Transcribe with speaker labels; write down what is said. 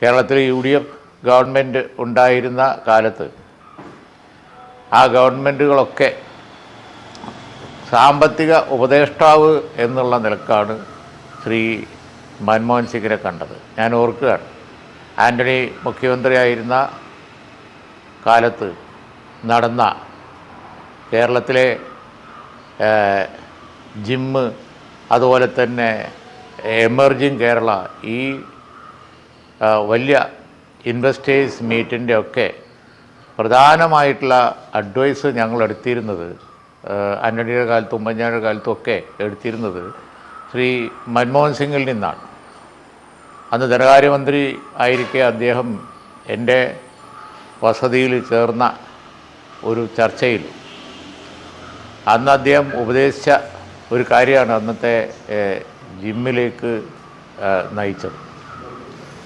Speaker 1: കേരളത്തിൽ U D F government ഉണ്ടായിരുന്ന കാലത്ത് ആ ഗവൺമെന്റുകളൊക്കെ സാമ്പത്തിക ഉപദേഷ്ടാവ് എന്നുള്ള നിലക്കാണ് ശ്രീ മൻമോഹൻ സിംഗിനെ കണ്ടത്. ഞാൻ ഓർക്കുകയാണ്. ആന്റണി മുഖ്യമന്ത്രിയായിരുന്ന കാലത്ത് നടന്ന കേരളത്തിലെ ജിമ്മ് അതുപോലെ തന്നെ എമർജിങ് കേരള ഈ വലിയ ഇൻവെസ്റ്റേഴ്സ് മീറ്റിന്റെ ഒക്കെ പ്രധാനമായിട്ടുള്ള അഡ്വൈസ് ഞങ്ങൾ എടുത്തിരുന്നത് ആന്റണിയുടെ കാലത്തും ഉമ്മൻചാണ്ടിയുടെ കാലത്തും ഒക്കെ എടുത്തിരുന്നത് ശ്രീ മൻമോഹൻ സിംഗിൽ നിന്നാണ്. അന്ന് ധനകാര്യമന്ത്രി ആയിരിക്കെ അദ്ദേഹം എന്റെ വസതിയിൽ ചേർന്ന ഒരു ചർച്ചയിൽ. അന്ന് അദ്ദേഹം ഉപദേശിച്ച ഒരു കാര്യമാണ് അന്നത്തെ ജിമ്മിലേക്ക് നയിച്ചത്.